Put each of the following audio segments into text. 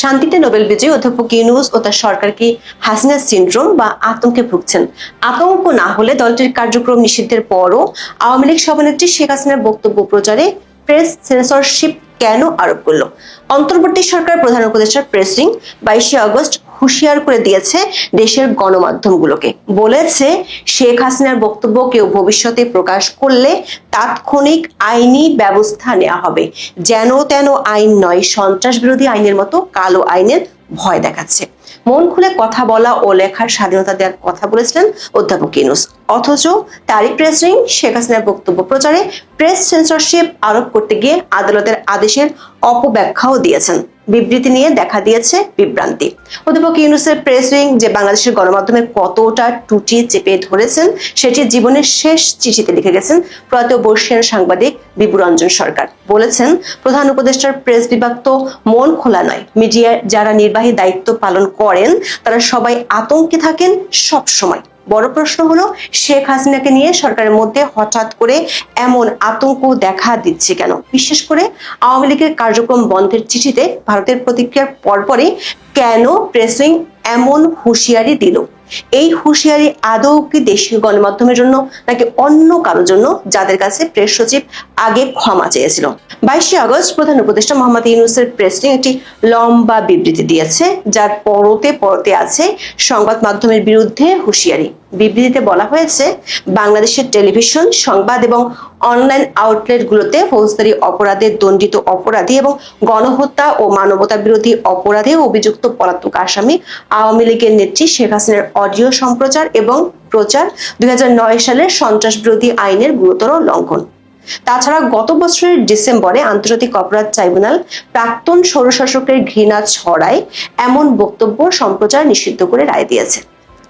শান্তিতে নোবেল বিজয়ী অধ্যাপক ইউনুস ও তার সরকার কি হাসিনা সিন্ড্রোম বা আতঙ্কে ভুগছেন। আতঙ্ক না হলে দলটির কার্যক্রম নিষিদ্ধের পরও আওয়ামী লীগ সভানেত্রী শেখ হাসিনার বক্তব্য প্রচারে প্রেস সেন্সরশিপ কেন আরোপ করল? অন্তর্বর্তী সরকার প্রধান উপদেষ্টার প্রেসিং বাইশে আগস্ট হুঁশিয়ার করে দিয়েছে দেশের গণমাধ্যমগুলোকে। বলেছে, শেখ হাসিনার বক্তব্য কেউ ভবিষ্যতে প্রকাশ করলে তাৎক্ষণিক আইনি ব্যবস্থা নেওয়া হবে। যেন তেন আইন নয়, সন্ত্রাস বিরোধী আইনের মতো কালো আইনের ভয় দেখাচ্ছে। মন খুলে কথা বলা ও লেখার স্বাধীনতা দেওয়ার কথা বলেছিলেন অধ্যাপক ইনুস অথচ তারই প্রেসিং শেখ হাসিনার বক্তব্য প্রচারে প্রেস সেন্সরশিপ আরোপ করতে গিয়ে আদালতের আদেশের অপব্যাখ্যাও দিয়েছেন। বিবৃতি নিয়ে দেখা দিয়েছে বিভ্রান্তি। অধ্যাপক ইউনুসের প্রেস উইং যে বাংলাদেশের গণমাধ্যমে কতটা টুটি চেপে ধরেছেন, সেটি জীবনের শেষ চিঠিতে লিখে গেছেন প্রয়াত বর্ষিয়ান সাংবাদিক বিভুরঞ্জন সরকার। বলেছেন, প্রধান উপদেষ্টার প্রেস বিভাগ তো মন খোলা নয়। মিডিয়ার যারা নির্বাহী দায়িত্ব পালন করেন, তারা সবাই আতঙ্কে থাকেন সব সময় বড় প্রশ্ন হলো, শেখ হাসিনাকে নিয়ে সরকারের মধ্যে হঠাৎ করে এমন আতঙ্ক দেখা দিচ্ছে কেন? বিশেষ করে আওয়ামী লীগের কার্যক্রম বন্ধের চিঠিতে ভারতের প্রতিক্রিয়ার পরপরই কেন প্রেসিং এমন হুঁশিয়ারি দিল। এই হুঁশিয়ারি আদৌ কি দেশীয় গণমাধ্যমের জন্য নাকি অন্য কারোর জন্য? যাদের কাছে প্রেস সচিব আগে ক্ষমা চেয়েছিল। বাইশে আগস্ট প্রধান উপদেষ্টা মোহাম্মদ ইউনুসের প্রেসিং একটি লম্বা বিবৃতি দিয়েছে, যার পরতে পরতে আছে সংবাদ মাধ্যমের বিরুদ্ধে হুঁশিয়ারি। বিবৃতিতে বলা হয়েছে, বাংলাদেশের টেলিভিশন, সংবাদ এবং অনলাইন আউটলেটগুলোতে ফৌজদারি অপরাধে দণ্ডিত অপরাধী এবং গণহত্যা ও মানবতা বিরোধী অপরাধে অভিযুক্ত পলাতক আসামি আওয়ামী লীগের নেত্রী শেখ হাসিনার অডিও সম্প্রচার এবং প্রচার দুই সালের সন্ত্রাস বিরোধী আইনের গুরুতর লঙ্ঘন। তাছাড়া গত বছরের ডিসেম্বরে আন্তর্জাতিক অপরাধ ট্রাইব্যুনাল প্রাক্তন সৌরশাসকের ঘৃণা ছড়ায় এমন বক্তব্য সম্প্রচার নিষিদ্ধ করে রায় দিয়েছে।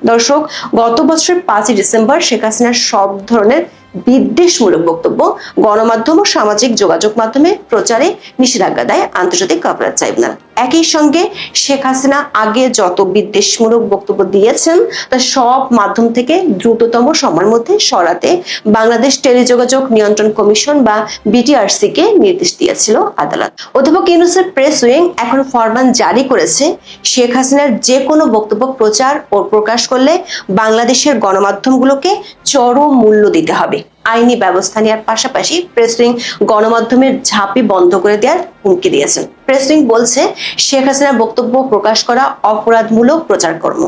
দর্শক, গত বছরের পাঁচই ডিসেম্বর শেখ হাসিনার সব ধরনের বিদ্বেষমূলক বক্তব্য, গণমাধ্যম ও সামাজিক যোগাযোগ মাধ্যমে প্রচারে নিষেধাজ্ঞা দেয় আন্তর্জাতিক অপরাধ ট্রাইব্যুনাল। একই সঙ্গে শেখ হাসিনা আগে যত বিদ্বেষমূলক বক্তব্য দিয়েছেন, তা সব মাধ্যম থেকে দ্রুততম সময়ের মধ্যে সরাতে বাংলাদেশ টেলিযোগাযোগ নিয়ন্ত্রণ কমিশন বা বিটিআরসি কে নির্দেশ দিয়েছিল আদালত। অধ্যাপক ইউনুসের প্রেস উইং এখন ফরমান জারি করেছে, শেখ হাসিনার যে কোনো বক্তব্য প্রচার ও প্রকাশ করলে বাংলাদেশের গণমাধ্যমগুলোকে চরম মূল্য দিতে হবে। আইনি ব্যবস্থা নেওয়ার পাশাপাশি প্রেস উইং গণমাধ্যমের ঝাঁপি বন্ধ করে দেওয়ার হুমকি দিয়েছেন। প্রেস উইং বলছে, শেখ হাসিনার বক্তব্য প্রকাশ করা অপরাধমূলক প্রচার কর্ম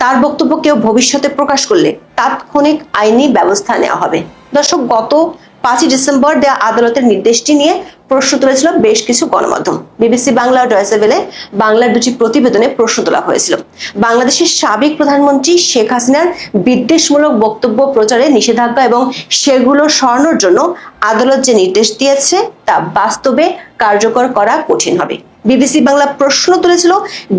তার বক্তব্য কেউ ভবিষ্যতে প্রকাশ করলে তাৎক্ষণিক আইনি ব্যবস্থা নেওয়া হবে। দর্শক, গত পাঁচই ডিসেম্বর দেওয়া আদালতের নির্দেশটি নিয়ে প্রশ্ন তুলেছিল বেশ কিছু গণমাধ্যম। বিবিসি বাংলা ও ডয়েসে ভেলে বাংলার দুটি প্রতিবেদনে প্রশ্ন তোলা হয়েছিল। বাংলাদেশের সাবেক প্রধানমন্ত্রী শেখ হাসিনার বিদ্বেষমূলক বক্তব্য, প্রচারে নিষেধাজ্ঞা এবং সেগুলো সরানোর জন্য আদালত যে নির্দেশ দিয়েছে তা বাস্তবে কার্যকর করা কঠিন হবে। বিবিসি বাংলা প্রশ্ন তুলেছিল,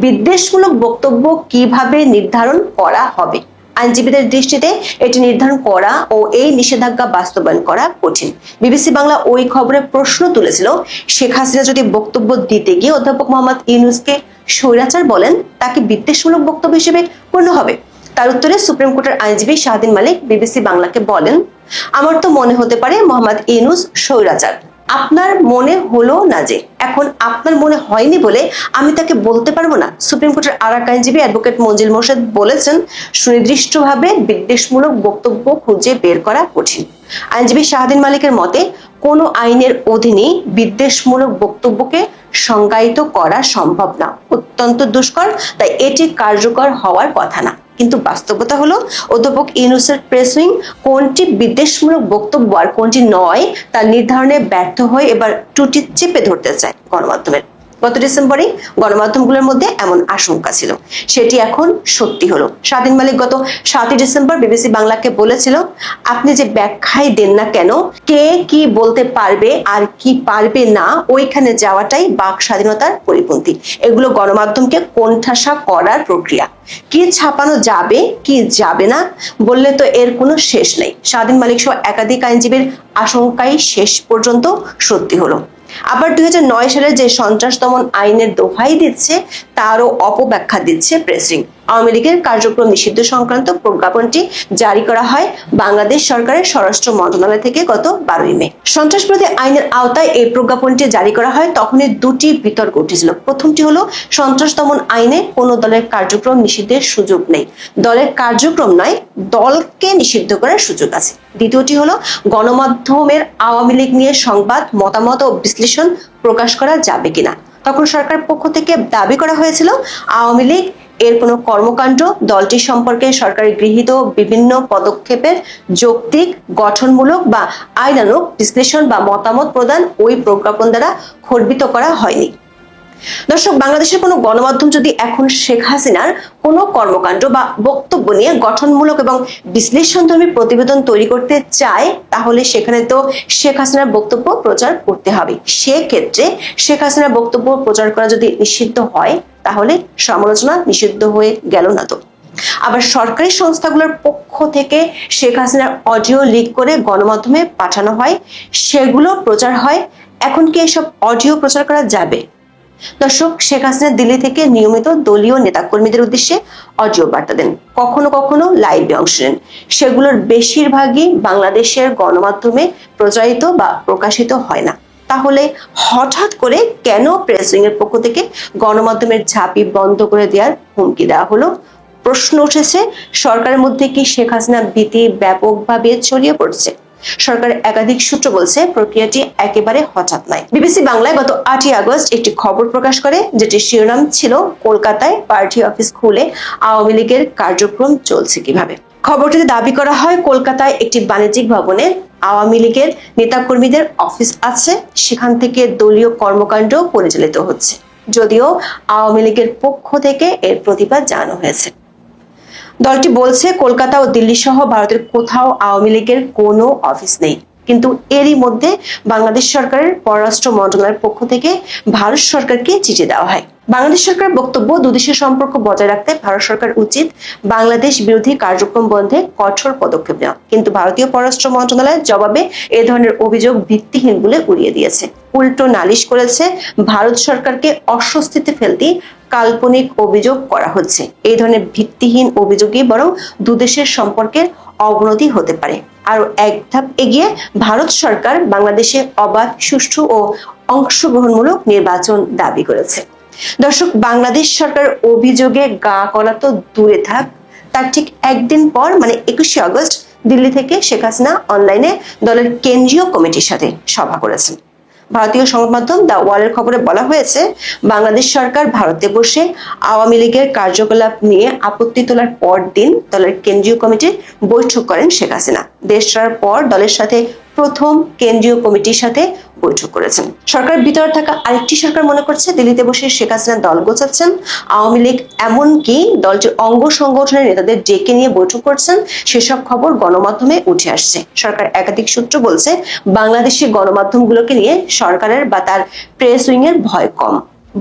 বিদ্বেষমূলক বক্তব্য কীভাবে নির্ধারণ করা হবে? আইনজীবীদের দৃষ্টিতে এটি নির্ধারণ করা ও এই নিষেধাজ্ঞা বাস্তবায়ন করা কঠিন। বিবিসি বাংলা ওই খবরে প্রশ্ন তুলেছিল, শেখ হাসিনা যদি বক্তব্য দিতে গিয়ে অধ্যাপক মোহাম্মদ ইউনুসকে স্বৈরাচার বলেন, তাকে বিদ্বেষমূলক বক্তব্য হিসেবে গণ্য হবে। তার উত্তরে সুপ্রিম কোর্টের আইনজীবী শাহদিন মালিক বিবিসি বাংলাকে বলেন, আমার তো মনে হতে পারে মোহাম্মদ ইউনুস স্বৈরাচার। আপনার মনে হলো না যে এখন আপনার মনে হয়নি বলে আমি তাকে বলতে পারব না? সুপ্রিম কোর্টের আর এক আইনজীবী অ্যাডভোকেট মঞ্জিল মোর্শেদ বলেছেন, সুনির্দিষ্টভাবে বিদ্বেষমূলক বক্তব্য খুঁজে বের করা কঠিন। আইনজীবী শাহদিন মালিকের মতে, কোনো আইনের অধীনে বিদ্বেষমূলক বক্তব্যকে সংজ্ঞায়িত করা সম্ভব না। অত্যন্ত দুষ্কর, তাই এটি কার্যকর হওয়ার কথা না। কিন্তু বাস্তবতা হলো অধ্যাপক ইউনুসের প্রেস উইং কোনটি বিদ্বেষমূলক বক্তব্য আর কোনটি নয় তা নির্ধারণে ব্যর্থ হয়ে, এবার টুটি চেপে ধরতে চায় গণমাধ্যমের। গত ডিসেম্বরে গণমাধ্যমগুলোর মধ্যে এমন আশঙ্কা ছিল। সেটি এখন সত্যি হলো। স্বাধীন মালিক গত সাতই ডিসেম্বর বিবিসি বাংলাকে বলেছিল, আপনি যে ব্যাখ্যাই দেন না কেন, কে কি বলতে পারবে আর কি পারবে না, ওইখানে যাওয়াটাই বাক স্বাধীনতার পরিপন্থী। এগুলো গণমাধ্যমকে কোণঠাসা করার প্রক্রিয়া। কি ছাপানো যাবে, কি যাবে না, বললে তো এর কোনো শেষ নেই। স্বাধীন মালিক সহ একাধিক আইনজীবীর আশঙ্কাই শেষ পর্যন্ত সত্যি হলো। আবার দুই হাজার নয় সালে যে সন্ত্রাস দমন আইনের দোহাই দিচ্ছে, তারও অপব্যাখ্যা দিচ্ছে প্রেসিং আওয়ামী লীগের কার্যক্রম নিষিদ্ধ সংক্রান্ত প্রজ্ঞাপনটি জারি করা হয় বাংলাদেশ সরকারের স্বরাষ্ট্র মন্ত্রণালয় থেকে গত বারোই মে। সন্ত্রাসবাদী আইনের আওতায় এই প্রজ্ঞাপনটি জারি করা হয় তখনই দুটি বিতর্ক উঠেছিল। প্রথমটি হলো, সন্ত্রাস দমন আইনে কোনো দলের কার্যক্রম নিষিদ্ধের সুযোগ নেই। দলের কার্যক্রম নয়, দলকে নিষিদ্ধ করার সুযোগ আছে। দ্বিতীয়টি হলো, গণমাধ্যমের আওয়ামী লীগ নিয়ে সংবাদ, মতামত ও বিশ্লেষণ প্রকাশ করা যাবে কিনা। তখন সরকার পক্ষ থেকে দাবি করা হয়েছিল, আওয়ামী লীগ এর কোনো কর্মকাণ্ড দলটি সম্পর্কে সরকারের গৃহীত বিভিন্ন পদক্ষেপের যৌক্তিক, গঠনমূলক বা আইনানুক বিশ্লেষণ বা মতামত প্রদান ওই প্রজ্ঞাপন দ্বারা খর্বিত করা হয়নি। দর্শক, বাংলাদেশের কোনো গণমাধ্যম যদি এখন শেখ হাসিনার কোনো কর্মকাণ্ড বা বক্তব্য নিয়ে গঠনমূলক এবং বিশ্লেষণধর্মী প্রতিবেদন তৈরি করতে চায়, তাহলে সেখানে তো শেখ হাসিনার বক্তব্য প্রচার করতে হবে। সেক্ষেত্রে শেখ হাসিনার বক্তব্য প্রচার করা যদি নিষিদ্ধ হয়, তাহলে সমালোচনা নিষিদ্ধ হয়ে গেল না তো। আবার সরকারি সংস্থাগুলোর পক্ষ থেকে শেখ হাসিনার অডিও লিক করে গণমাধ্যমে পাঠানো হয়, সেগুলো প্রচার হয়। এখন কি এসব অডিও প্রচার করা যাবে? দর্শক, শেখ হাসিনা দিল্লি থেকে নিয়মিত দলীয় নেতাকর্মীদের উদ্দেশ্যে অডিও বার্তা দেন। কখনো কখনো লাইভে অংশ নেন। সেগুলোর বেশিরভাগই বাংলাদেশের গণমাধ্যমে প্রচারিত বা প্রকাশিত হয় না। তাহলে হঠাৎ করে কেন প্রেস উইং এর পক্ষ থেকে গণমাধ্যমের ঝাঁপি বন্ধ করে দেওয়ার হুমকি দেওয়া হলো? প্রশ্ন উঠেছে, সরকারের মধ্যে কি শেখ হাসিনা ভীতি ব্যাপকভাবে ছড়িয়ে পড়ছে? সরকারের একাধিক সূত্র বলছে, প্রক্রিয়াটি একেবারে হঠাৎ নয়। বিবিসি বাংলায় গত আটই আগস্ট একটি খবর প্রকাশ করে যেটি শিরোনাম ছিল, কলকাতায় পার্টি অফিস খুলে আওয়ামী লীগের কার্যক্রম চলছে কীভাবে? খবরটিতে দাবি করা হয়, কলকাতায় একটি বাণিজ্যিক ভবনে আওয়ামী লীগের নেতাকর্মীদের অফিস আছে, সেখান থেকে দলীয় কর্মকাণ্ড পরিচালিত হচ্ছে। যদিও আওয়ামী লীগের পক্ষ থেকে এর প্রতিবাদ জানানো হয়েছে। দলটি বলছে, কলকাতা ও দিল্লি সহ ভারতের কোথাও আওয়ামী লীগের কোনো অফিস নেই। কিন্তু এরই মধ্যে বাংলাদেশ সরকারের পররাষ্ট্র মন্ত্রণালয়ের পক্ষ থেকে ভারত সরকারকে চিঠি দেওয়া হয়। বাংলাদেশ সরকারের বক্তব্য, দুদেশের সম্পর্ক বজায় রাখতে ভারত সরকার উচিত বাংলাদেশ বিরোধী কার্যক্রম বন্ধে কঠোর পদক্ষেপ নেওয়া। কিন্তু ভারতীয় পররাষ্ট্র মন্ত্রণালয়ের জবাবে এ ধরনের অভিযোগ ভিত্তিহীন বলে উড়িয়ে দিয়েছে। উল্টো নালিশ করেছে, ভারত সরকারকে অস্বস্তিতে ফেলতে কাল্পনিক অভিযোগ করা হচ্ছে। এই ধরনের ভিত্তিহীন অভিযোগই বরং দুদেশের সম্পর্কের অবনতি হতে পারে। আরও এক ধাপ এগিয়ে ভারত সরকার বাংলাদেশে অবাধ, সুষ্ঠু ও অংশগ্রহণমূলক নির্বাচন দাবি করেছে। দর্শক, বাংলাদেশ সরকার অভিযোগে গা করা তো দূরে থাক। তার ঠিক একদিন পর মানে একুশে আগস্ট, দিল্লি থেকে শেখ হাসিনা অনলাইনে দলের কেন্দ্রীয় কমিটির সাথে সভা করেছেন। ভারতীয় সংবাদ মাধ্যম দ্য ওয়ালের খবরে বলা হয়েছে, বাংলাদেশ সরকার ভারতে বসে আওয়ামী লীগের কার্যকলাপ নিয়ে আপত্তি তোলার পর দিন দলের কেন্দ্রীয় কমিটির বৈঠক করেন শেখ হাসিনা। দেশ ছাড়ার পর দলের সাথে প্রথম কেন্দ্রীয় কমিটির সাথে বৈঠক করেছেন। সরকার ভিতরে থাকা আরেকটি সরকার মনে করছে, দিল্লিতে বসে শেখ হাসিনা দল গোছাচ্ছেন। আওয়ামী লীগ এমনকি দলটির অঙ্গ সংগঠনের নেতাদের ডেকে নিয়ে বৈঠক করছেন। সেসব খবর গণমাধ্যমে উঠে আসছে। সরকার একাধিক সূত্র বলছে, বাংলাদেশি গণমাধ্যমগুলোকে নিয়ে সরকারের বা তার প্রেস উইং এর ভয় কম।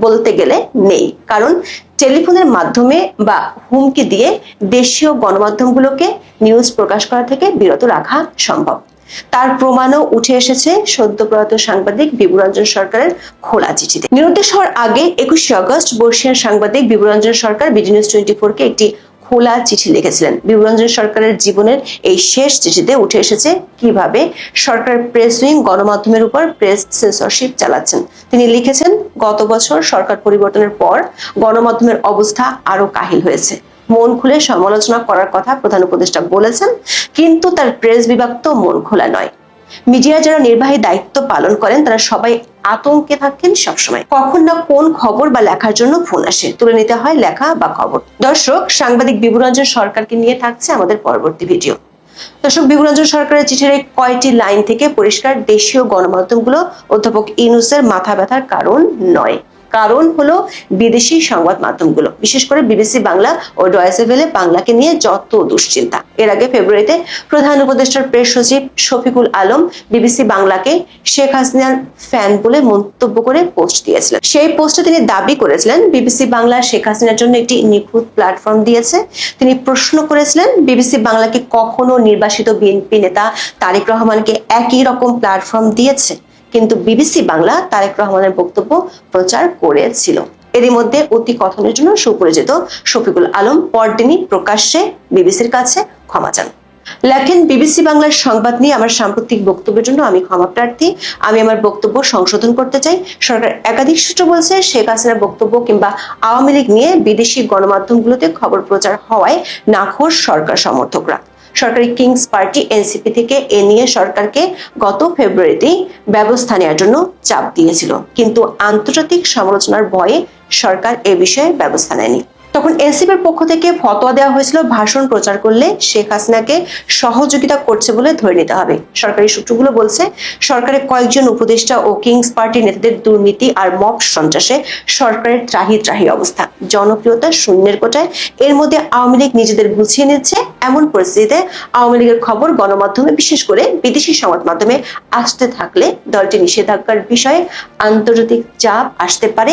বলতে গেলে নেই। কারণ টেলিফোনের মাধ্যমে বা হুমকি দিয়ে দেশীয় গণমাধ্যমগুলোকে নিউজ প্রকাশ করা থেকে বিরত রাখা সম্ভব। তার প্রমাণও উঠে এসেছে সদ্যপ্রয়াত সাংবাদিক বিভুরঞ্জন সরকারের খোলা চিঠিতে। নিরুদ্দেশ হওয়ার আগে একুশে আগস্ট বর্ষিয়ান সাংবাদিক Bibhuranjan Sarkar BD news twenty ফোরকে একটি খোলা চিঠি লিখেছিলেন। বিভুরঞ্জন সরকারের জীবনের এই শেষ চিঠিতে উঠে এসেছে কীভাবে সরকার প্রেস উইং গণমাধ্যমের উপর প্রেস সেন্সরশিপ চালাচ্ছেন। তিনি লিখেছেন, গত বছর সরকার পরিবর্তনের পর গণমাধ্যমের অবস্থা আরও কাহিল হয়েছে। মন খুলে সমালোচনা করার কথা প্রধান উপদেষ্টা বলেছেন, কিন্তু তার প্রেস বিভাগ তো মন খোলা নয়। মিডিয়া যারা নির্বাহী দায়িত্ব পালন করেন, তারা সবাই আতঙ্কে থাকেন সবসময়। কখন না কোন খবর বা লেখার জন্য ফোন আসে, তুলে নিতে হয় লেখা বা খবর। দর্শক, সাংবাদিক বিভুরঞ্জন সরকারকে নিয়ে থাকছে আমাদের পরবর্তী ভিডিও। দর্শক বিভুরঞ্জন সরকারের চিঠির এই কয়টি লাইন থেকে পরিষ্কার দেশীয় গণমাধ্যমগুলো অধ্যাপক ইনুসের মাথা ব্যথার কারণ নয়। কারণ হলো বিদেশি সংবাদ মাধ্যমগুলো। বিশেষ করে বিবিসি বাংলা ও ডয়েসেভেলে বাংলাকে নিয়ে যত দুশ্চিন্তা। এর আগে ফেব্রুয়ারিতে প্রধান উপদেষ্টার প্রেস সচিব শফিকুল আলম বিবিসি বাংলাকে শেখ হাসিনার ফ্যান বলে মন্তব্য করে পোস্ট দিয়েছিলেন। সেই পোস্টে তিনি দাবি করেছিলেন, বিবিসি বাংলা শেখ হাসিনার জন্য একটি নিখুঁত প্ল্যাটফর্ম দিয়েছে। তিনি প্রশ্ন করেছিলেন, বিবিসি বাংলাকে কখনো নির্বাসিত বিএনপি নেতা তারেক রহমানকে একই রকম প্ল্যাটফর্ম দিয়েছে? কিন্তু বিবিসি বাংলা তারেক রহমানের বক্তব্য প্রচার করেছিল। এরই মধ্যে অতি কথনের জন্য সুপরিচিত শফিকুল আলম পরদিনই প্রকাশ্যে বিবিসির কাছে ক্ষমা চান। লেখেন, বিবিসি বাংলার সংবাদ নিয়ে আমার সাম্প্রতিক বক্তব্যের জন্য আমি ক্ষমা প্রার্থী। আমি আমার বক্তব্য সংশোধন করতে চাই। সরকার একাধিক সূত্র বলছে, শেখ হাসিনার বক্তব্য কিংবা আওয়ামী লীগ নিয়ে বিদেশি গণমাধ্যমগুলোতে খবর প্রচার হওয়ায় নাখোশ সরকার সমর্থকরা। সরকারি কিংস পার্টি এনসিপি থেকে এ নিয়ে সরকারকে গত ফেব্রুয়ারিতেই ব্যবস্থা নেওয়ার জন্য চাপ দিয়েছিল। কিন্তু আন্তর্জাতিক সমালোচনার ভয়ে সরকার এ বিষয়ে ব্যবস্থা নেয়নি। তখন এনসিপির পক্ষ থেকে ফতোয়া দেওয়া হয়েছিল, ভাষণ প্রচার করলে শেখ হাসিনাকে সহযোগিতা করছে বলে ধরে নিতে হবে। সরকারি সূত্রগুলো বলছে সরকারের কয়েকজন উপদেষ্টা ও কিংস পার্টির নেতাদের দুর্নীতি আর মব সন্ত্রাসে সরকারের ত্রাহি ত্রাহি অবস্থা। জনপ্রিয়তা শূন্যের কোটায় এর মধ্যে আওয়ামী লীগ নিজেদের গুছিয়ে নিচ্ছে। এমন পরিস্থিতিতে আওয়ামী লীগের খবর গণমাধ্যমে বিশেষ করে বিদেশি সংবাদ মাধ্যমে আসতে থাকলে দলটি নিষেধাজ্ঞার বিষয়ে আন্তর্জাতিক চাপ আসতে পারে।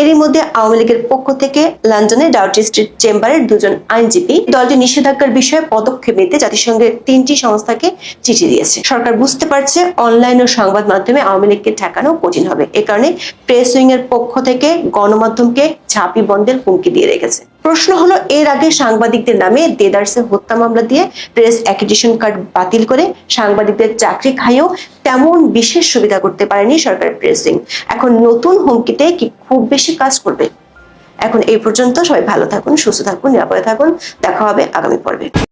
এরই মধ্যে আওয়ামী লীগের পক্ষ থেকে লন্ডনে ডাউটি স্ট্রিট চেম্বারের দুজন আইনজীবী দলটি নিষেধাজ্ঞার বিষয়ে পদক্ষেপ নিতে জাতিসংঘের তিনটি সংস্থাকে চিঠি দিয়েছে। সরকার বুঝতে পারছে অনলাইন ও সংবাদ মাধ্যমে আওয়ামী লীগকে ঠেকানো কঠিন হবে। এ কারণে প্রেস উইং এর পক্ষ থেকে গণমাধ্যমকে ঝাঁপি বন্ধের হুমকি দিয়ে রেখেছে। প্রশ্ন হলো, এর আগে সাংবাদিকদের নামে দেদারসে হত্যা মামলা দিয়ে প্রেস অ্যাক্রিডিশন কার্ড বাতিল করে সাংবাদিকদের চাকরি খাইয়েও তেমন বিশেষ সুবিধা করতে পারেনি সরকার প্রেস উইং। এখন নতুন হুমকিতে কি খুব বেশি কাজ করবে? এখন এই পর্যন্ত সবাই ভালো থাকুন সুস্থ থাকুন নিরাপদে থাকুন। দেখা হবে আগামী পর্বে।